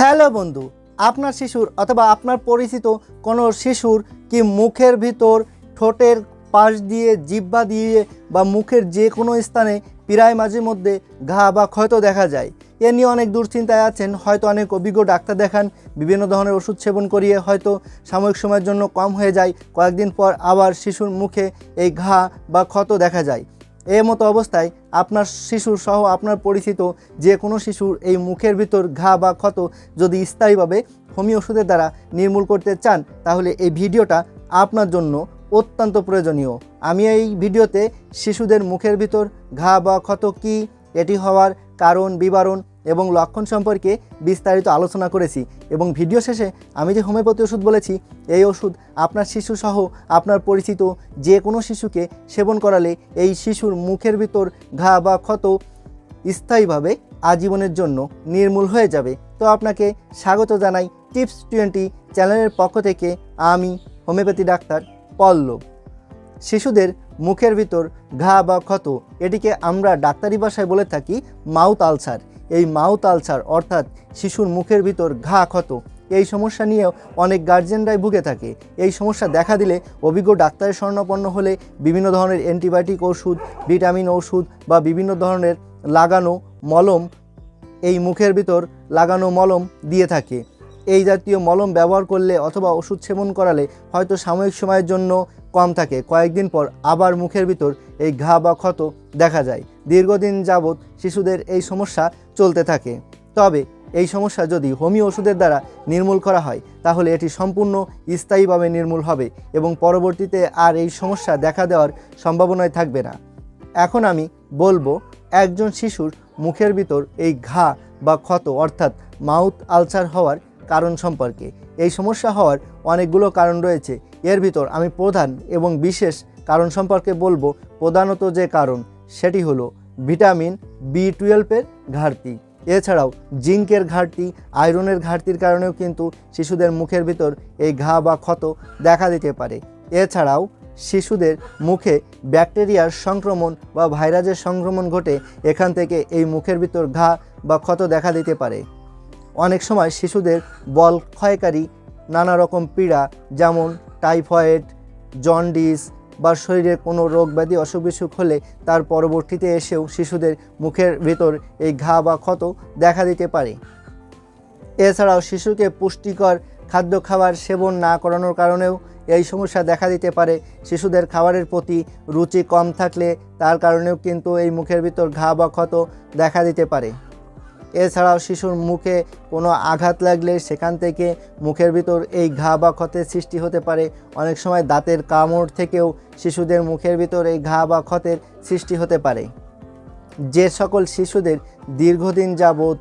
Hello বন্ধু, আপনার শিশুর অথবা আপনার পরিচিত কোনো শিশুর কি মুখের ভিতর ঠোঁটের পাশ দিয়ে জিব্বা দিয়ে বা মুখের যে কোনো স্থানে প্রায় মাঝে মধ্যে ঘা বা ক্ষত দেখা যায়? এ নিয়ে অনেক দুশ্চিন্তায় আছেন, হয়তো অনেক অভিজ্ঞ ডাক্তার দেখান, বিভিন্ন ধরনের ওষুধ সেবন করিয়ে হয়তো সাময়িক সময়ের জন্য কম হয়ে যায়, কয়েকদিন পর আবার শিশুর মুখে এই ঘা বা ক্ষত দেখা যায়। এর মতো অবস্থায় আপনার শিশু সহ আপনার পরিচিত যে কোনো শিশুর এই মুখের ভিতর ঘা বা ক্ষত যদি স্থায়ীভাবে হোমিও ওষুধের দ্বারা নির্মূল করতে চান, তাহলে এই ভিডিওটা আপনার জন্য অত্যন্ত প্রয়োজনীয়। আমি এই ভিডিওতে শিশুদের মুখের ভিতর ঘা বা ক্ষত কী, এটি হওয়ার কারণ, বিবরণ এবং লক্ষণ সম্পর্কে বিস্তারিত আলোচনা করেছি এবং ভিডিও শেষে আমি যে হোমিওপ্যাথি ওষুধ বলেছি, এই ওষুধ আপনার শিশু সহ আপনার পরিচিত যে কোনো শিশুকে সেবন করালে এই শিশুর মুখের ভিতর ঘা বা ক্ষত স্থায়ীভাবে আজীবনের জন্য নির্মূল হয়ে যাবে। তো আপনাকে স্বাগত জানাই টিপস টোয়েন্টি চ্যানেলের পক্ষ থেকে আমি হোমিওপ্যাথি ডাক্তার পল্লব। শিশুদের মুখের ভিতর ঘা বা ক্ষত, এটিকে আমরা ডাক্তারি ভাষায় বলে থাকি মাউথ আলসার। এই মাউথ আলসার অর্থাৎ শিশুর মুখের ভিতর ঘা ক্ষত। এই সমস্যা নিয়েও অনেক গার্জেনরাই ভুগে থাকে। এই সমস্যা দেখা দিলে অভিজ্ঞ ডাক্তারের স্বর্ণপন্ন হলে বিভিন্ন ধরনের অ্যান্টিবায়োটিক ওষুধ, ভিটামিন ওষুধ বা বিভিন্ন ধরনের লাগানো মলম এই মুখের ভিতর লাগানো মলম দিয়ে থাকে। এই জাতীয় মলম ব্যবহার করলে অথবা ওষুধ সেবন করালে হয়তো সাময়িক সময়ের জন্য কম থাকে। কয়েকদিন পর আবার মুখের ভিতর এই ঘা বা ক্ষত দেখা যায়। দীর্ঘদিন যাবৎ শিশুদের এই সমস্যা চলতে থাকে। তবে এই সমস্যা যদি হোমিও ওষুধের দ্বারা নির্মূল করা হয়, তাহলে এটি সম্পূর্ণ স্থায়ীভাবে নির্মূল হবে এবং পরবর্তীতে আর এই সমস্যা দেখা দেওয়ার সম্ভাবনায় থাকবে না। এখন আমি বলব, একজন শিশুর মুখের ভিতর এই ঘা বা ক্ষত অর্থাৎ মাউথ আলসার হওয়ার কারণ সম্পর্কে। এই সমস্যা হওয়ার অনেকগুলো কারণ রয়েছে। এর ভিতর আমি প্রধান এবং বিশেষ কারণ সম্পর্কে বলব। প্রধানত যে কারণ সেটি হলো ভিটামিন বি টুয়েলভের ঘাটতি। এছাড়াও জিঙ্কের ঘাটতি, আয়রনের ঘাটতির কারণেও কিন্তু শিশুদের মুখের ভিতর এই ঘা বা ক্ষত দেখা দিতে পারে। এছাড়াও শিশুদের মুখে ব্যাকটেরিয়ার সংক্রমণ বা ভাইরাসের সংক্রমণ ঘটে এখান থেকে এই মুখের ভিতর ঘা বা ক্ষত দেখা দিতে পারে। অনেক সময় শিশুদের বল ক্ষয়কারী নানা রকম পীড়া, যেমন টাইফয়েড, জন্ডিস বা শরীরে কোনো রোগ ব্যাধি, অসুখ বিসুখ হলে তার পরবর্তীতে এসেও শিশুদের মুখের ভেতর এই ঘা বা ক্ষত দেখা দিতে পারে। এছাড়াও শিশুকে পুষ্টিকর খাদ্য খাবার সেবন না করানোর কারণেও এই সমস্যা দেখা দিতে পারে। শিশুদের খাবারের প্রতি রুচি কম থাকলে তার কারণেও কিন্তু এই মুখের ভিতর ঘা বা ক্ষত দেখা দিতে পারে। এছাড়াও শিশুর মুখে কোনো আঘাত লাগলে সেখান থেকে মুখের ভিতর এই ঘা বা ক্ষতের সৃষ্টি হতে পারে। অনেক সময় দাঁতের কামড় থেকেও শিশুদের মুখের ভিতর এই ঘা বা ক্ষতের সৃষ্টি হতে পারে। যে সকল শিশুদের দীর্ঘদিন যাবৎ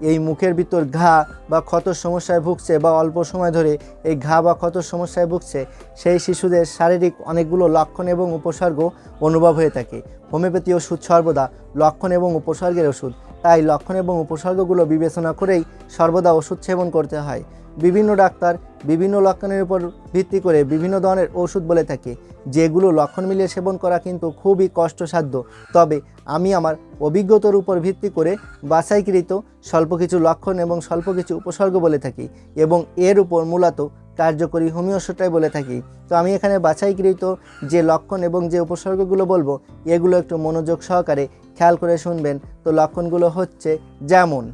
এই মুখের ভিতর ঘা বা ক্ষত সমস্যায় ভুগছে বা অল্প সময় ধরে এই ঘা বা ক্ষত সমস্যায় ভুগছে, সেই শিশুদের শারীরিক অনেকগুলো লক্ষণ এবং উপসর্গ অনুভব হয়ে থাকে। হোমিওপ্যাথি ওষুধ সর্বদা লক্ষণ এবং উপসর্গের ওষুধ। তাই লক্ষণ এবং উপসর্গগুলো বিবেচনা করেই সর্বদা ওষুধ সেবন করতে হয়। বিভিন্ন ডাক্তার বিভিন্ন লক্ষণের উপর ভিত্তি করে বিভিন্ন ধরনের ওষুধ বলে থাকে, যেগুলো লক্ষণ মিলিয়ে সেবন করা কিন্তু খুবই কষ্টসাধ্য। তবে আমি আমার অভিজ্ঞতার উপর ভিত্তি করে বাছাইকৃত স্বল্প কিছু লক্ষণ এবং স্বল্প কিছু উপসর্গ বলে থাকি এবং এর উপর মূলত কার্যকরী হোমিওসটাই বলে থাকি। তো আমি এখানে বাছাইকৃত যে লক্ষণ এবং যে উপসর্গগুলো বলব, এগুলো একটু মনোযোগ সহকারে খেয়াল করে শুনবেন। তো লক্ষণগুলো হচ্ছে যেমন,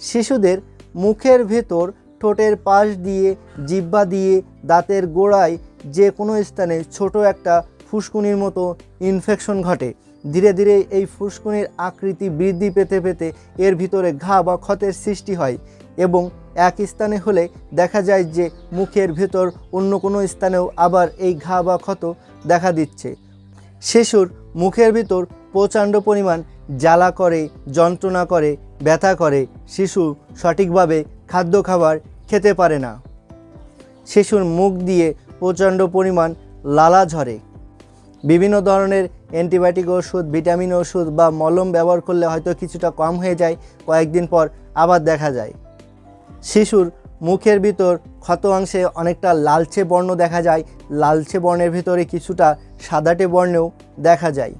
শিশুদের মুখের ভেতর ঠোঁটের পাশ দিয়ে জিব্বা দিয়ে, দাঁতের গোড়ায় যে কোনো স্থানে ছোট একটা ফুসকুনির মতো ইনফেকশন ঘটে। ধীরে ধীরে এই ফুসকুনির আকৃতি বৃদ্ধি পেতে পেতে এর ভিতরে ঘা বা ক্ষতের সৃষ্টি হয় এবং এক স্থানে হলে দেখা যায় যে মুখের ভেতর অন্য কোনো স্থানেও আবার এই ঘা বা ক্ষত দেখা দিচ্ছে। শিশুর মুখের ভিতর প্রচণ্ড পরিমাণ জ্বালা করে, যন্ত্রণা করে, ব্যথা করে, শিশু সঠিকভাবে খাদ্য খাবার খেতে পারে না। শিশুর মুখ দিয়ে প্রচণ্ড পরিমাণ লালা ঝরে। বিভিন্ন ধরনের অ্যান্টিবায়োটিক ওষুধ, ভিটামিন ওষুধ বা মলম ব্যবহার করলে হয়তো কিছুটা কম হয়ে যায়, কয়েকদিন পর আবার দেখা যায়। শিশুর মুখের ভিতর ক্ষত অংশে অনেকটা লালচে বর্ণ দেখা যায়। লালচে বর্ণের ভিতরে কিছুটা সাদাটে বর্ণেও দেখা যায়।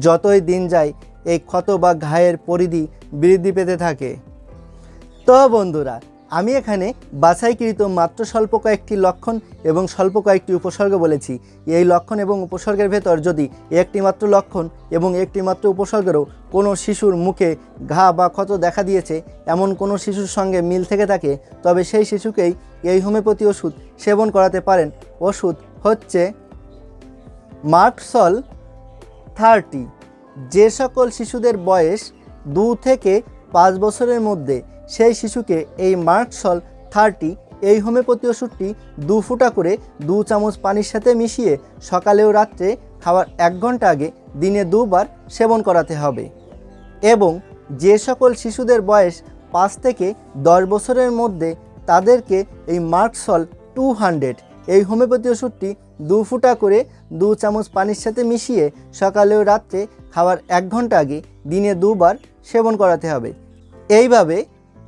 যতই দিন যায়, এই ক্ষত বা ঘায়ের পরিধি বৃদ্ধি পেতে থাকে। তো বন্ধুরা আমি এখানে বাছাইকৃত মাত্র স্বল্প কয়েকটি লক্ষণ এবং স্বল্প কয়েকটি উপসর্গ বলেছি। এই লক্ষণ এবং উপসর্গের ভেতর যদি একটি মাত্র লক্ষণ এবং একটি মাত্র উপসর্গেরও কোনো শিশুর মুখে ঘা বা ক্ষত দেখা দিয়েছে, এমন কোনো শিশুর সঙ্গে মিল থেকে থাকে, তবে সেই শিশুকেই এই হোমিওপ্যাথি ওষুধ সেবন করাতে পারেন। ওষুধ হচ্ছে মার্কসল থার্টি। যে সকল শিশুদের বয়স দু থেকে পাঁচ বছরের মধ্যে সেই শিশুকে এই মার্কসল থার্টি, এই হোমিওপ্যাথি ওষুধটি দু ফুটা করে দু চামচ পানির সাথে মিশিয়ে সকালে ও রাত্রে খাওয়ার এক ঘণ্টা আগে দিনে দুবার সেবন করাতে হবে। এবং যে সকল শিশুদের বয়স পাঁচ থেকে দশ বছরের মধ্যে তাদেরকে এই মার্কসল টু হান্ড্রেড, এই হোমিওপ্যাথি ওষুধটি দু ফুটা করে দু চামচ পানির সাথে মিশিয়ে সকালে ও রাত্রে খাওয়ার এক ঘণ্টা আগে দিনে দুবার সেবন করাতে হবে। এইভাবে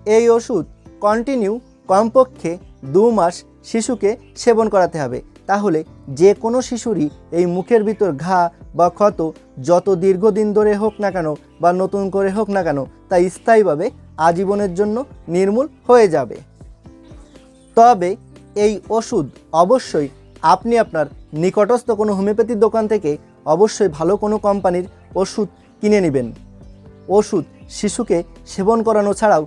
এই ওষুধ কন্টিনিউ কমপক্ষে দু মাস শিশুকে সেবন করাতে হবে। তাহলে যে কোনো শিশুরই এই মুখের ভিতর ঘা বা ক্ষত যত দীর্ঘদিন ধরে হোক না কেন বা নতুন করে হোক না কেন, তা স্থায়ীভাবে আজীবনের জন্য নির্মূল হয়ে যাবে। তবে এই ওষুধ অবশ্যই আপনি আপনার নিকটস্থ কোনো হোমিওপ্যাথির দোকান থেকে অবশ্যই ভালো কোনো কোম্পানির ওষুধ কিনে নেবেন। ওষুধ শিশুকে সেবন করানো ছাড়াও